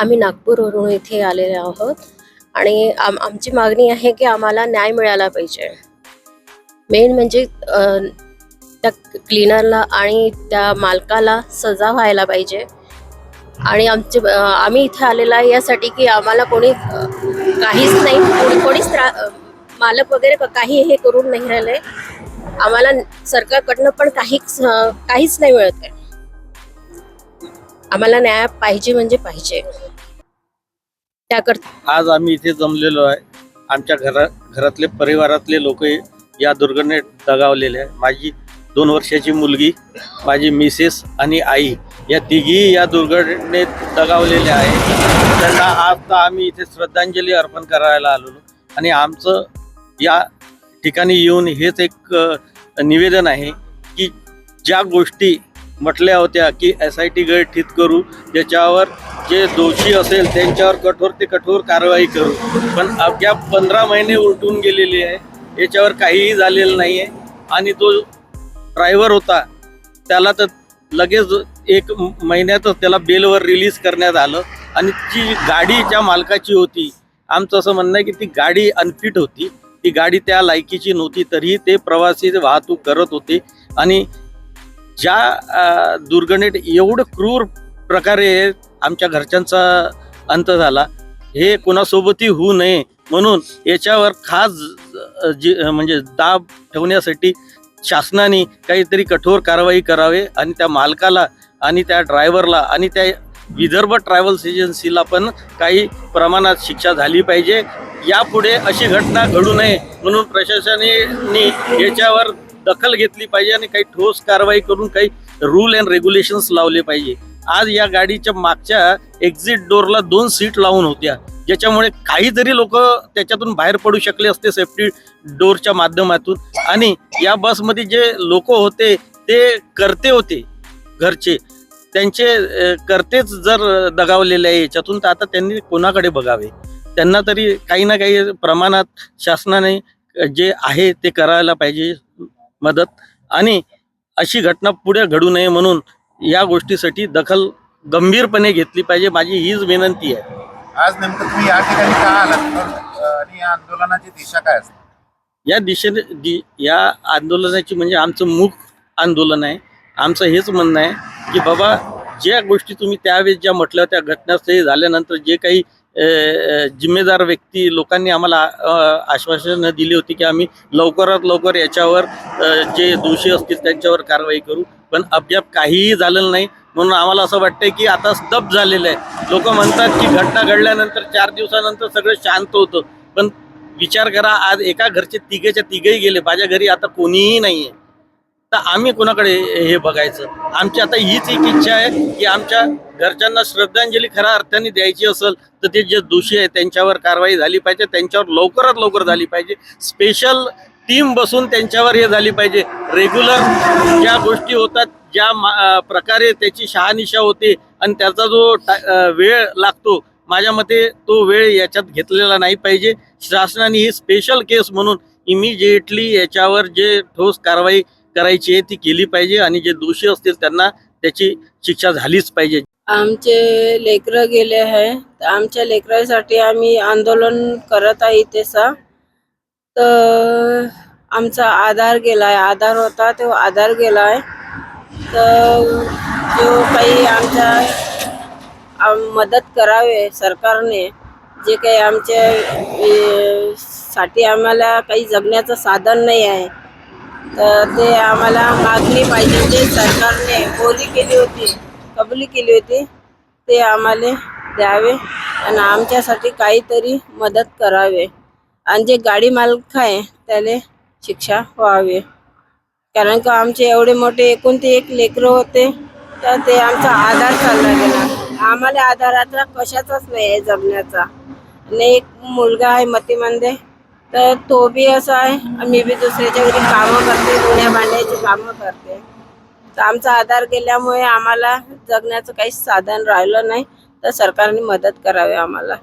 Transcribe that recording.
आम्ही नागपूरवरून इथे आलेले आहोत. आणि आम आमची मागणी आहे की आम्हाला न्याय मिळाला पाहिजे. मेन म्हणजे त्या क्लीनरला आणि त्या मालकाला सजा व्हायला पाहिजे. आणि आमचे आम्ही इथे आलेला आहे यासाठी की आम्हाला कोणी काहीच नाही कोणी कोणीच त्रा मालक वगैरे काही हे करून नाही राहिले. आम्हाला सरकारकडनं पण काहीच काहीच नाही मिळत आहे. आम्हाला न्याय पाहिजे म्हणजे पाहिजे. त्याकरता. आज आम्ही इथे जमलेलो आहे. आमच्या घरा घरातले परिवारातले लोक या दुर्घटनेत दगावलेले आहे माझी दोन वर्षाची मुलगी माझी मिसेस आणि आई या तिघी या दुर्घटनेत दगावलेल्या आहे त्यांना आज आम्ही इथे श्रद्धांजली अर्पण करायला आलो आणि आमचं या ठिकाणी येऊन हेच एक निवेदन आहे की ज्या गोष्टी म्हटल्या होत्या की एस आय टी गट ठीक करू ज्याच्यावर जे दोषी असेल त्यांच्यावर कठोर ते कठोर कारवाई करू. पण अवघ्या पंधरा महिने उलटून गेलेले आहे. याच्यावर काहीही झालेलं नाही आहे आणि तो ड्रायव्हर होता त्याला तर लगेच एक महिन्यातच त्याला बेलवर रिलीज करण्यात आलं. आणि जी गाडी ज्या मालकाची होती आमचं असं म्हणणं आहे की ती गाडी अनफिट होती. ती गाडी त्या लायकीची नव्हती तरीही ते प्रवासी वाहतूक करत होते. आणि ज्या दुर्घटनेत एवढं क्रूर प्रकारे आमच्या घरच्यांचा अंत झाला. हे कोणासोबतही होऊ नये म्हणून याच्यावर खास जी म्हणजे दाब ठेवण्यासाठी शासनाने काहीतरी कठोर कारवाई करावे आणि त्या मालकाला आणि त्या ड्रायव्हरला आणि त्या विदर्भ ट्रॅव्हल्स एजन्सीला पण काही प्रमाणात शिक्षा झाली पाहिजे. यापुढे अशी घटना घडू नये म्हणून प्रशासनाने याच्यावर दखल घेतली पाहिजे आणि काही ठोस कारवाई करून काही रूल अँड रेग्युलेशन्स लावले पाहिजे. आज या गाडीच्या मागच्या एक्झिट डोरला दोन सीट लावून होत्या. ज्याच्यामुळे काहीतरी लोक त्याच्यातून बाहेर पडू शकले असते सेफ्टी डोरच्या माध्यमातून. आणि या बसमध्ये जे लोक होते ते करते होते घरचे. त्यांचे करतेच जर दगावलेले आहे याच्यातून तर आता त्यांनी कोणाकडे बघावे? त्यांना तरी काही ना काही प्रमाणात शासनाने जे आहे ते करायला पाहिजे मदत. आणि अशी घटना पुढे घडू नये म्हणून या गोष्टीसाठी दखल गंभीरपणे घेतली पाहिजे. माझी हीच विनंती आहे. आज नेमकं तुम्ही या ठिकाणी का आलात? तर, आणि या आंदोलनाची दिशा काय असते? या दिशेने दि या आंदोलनाची म्हणजे आमचं मुख आंदोलन आहे. आमचं हेच म्हणणं आहे की बाबा ज्या गोष्टी तुम्ही त्यावेळेस ज्या म्हटल्या त्या घटनास्थळी झाल्यानंतर जे काही जिम्मेदार व्यक्ती लोकांनी आम्हाला आश्वासनं दिली होती की आम्ही लवकरात लवकर याच्यावर जे दोषी असतील त्यांच्यावर कारवाई करू. पण अद्याप काहीही झालेलं नाही. म्हणून आम्हाला असं वाटतं की आता स्तब्ध झालेलं आहे. लोक म्हणतात की घटना घडल्यानंतर चार दिवसानंतर सगळं शांत होतं. पण विचार करा आज एका घरचे तिघेच्या तिघेही गेले. माझ्या घरी आता कोणीही नाही आहे तर आम्ही कोणाकडे हे बघायचं? आमची आता हीच एक इच्छा आहे की आमच्या घरच्यांना श्रद्धांजली खऱ्या अर्थाने द्यायची असेल तर ते जे दोषी आहे त्यांच्यावर कारवाई झाली पाहिजे त्यांच्यावर लवकरात लवकर झाली पाहिजे. स्पेशल टीम बसून त्यांच्यावर हे झाली पाहिजे. रेग्युलर ज्या गोष्टी होतात ज्या प्रकारे त्याची शहानिशा होते आणि त्याचा जो वेळ लागतो माझ्या मते तो वेळ याच्यात घेतलेला नाही पाहिजे. शासनाने ही स्पेशल केस म्हणून इमिजिएटली याच्यावर जे ठोस कारवाई करायची आहे ती केली पाहिजे आणि जे दोषी असतील त्यांना त्याची शिक्षा झालीच पाहिजे. आमचे लेकरं गेले आहे. तर आमच्या लेकरासाठी आम्ही आंदोलन करत आहे इथेसा तर आमचा आधार गेलाय. आधार होता तो आधार गेलाय. तर जो काही आमच्या मदत करावे सरकारने जे काही आमच्या साठी आम्हाला काही जगण्याचं साधन नाही आहे. तर ते आम्हाला मागणी पाहिजे जे सरकारने बोली केली होती कबुली केली होती. ते आम्हाला द्यावे आणि आमच्यासाठी काहीतरी मदत करावे. आणि जे गाडी मालक आहे त्याला शिक्षा व्हावी. कारण का आमचे एवढे मोठे एकूण ते एक लेकरं होते तर ते आमचा आधार चालला गेला. आम्हाला आधाराचा कशाचाच नाही आहे जगण्याचा. आणि एक मुलगा आहे मतीमध्ये तर तो बी असा आहे. मी बी दुसऱ्याच्या घरी कामं करते धुण्या भांड्याची कामं करते. तर आमचा आधार गेल्यामुळे आम्हाला जगण्याचं काही साधन राहिलं नाही. तर सरकारने मदत करावी आम्हाला.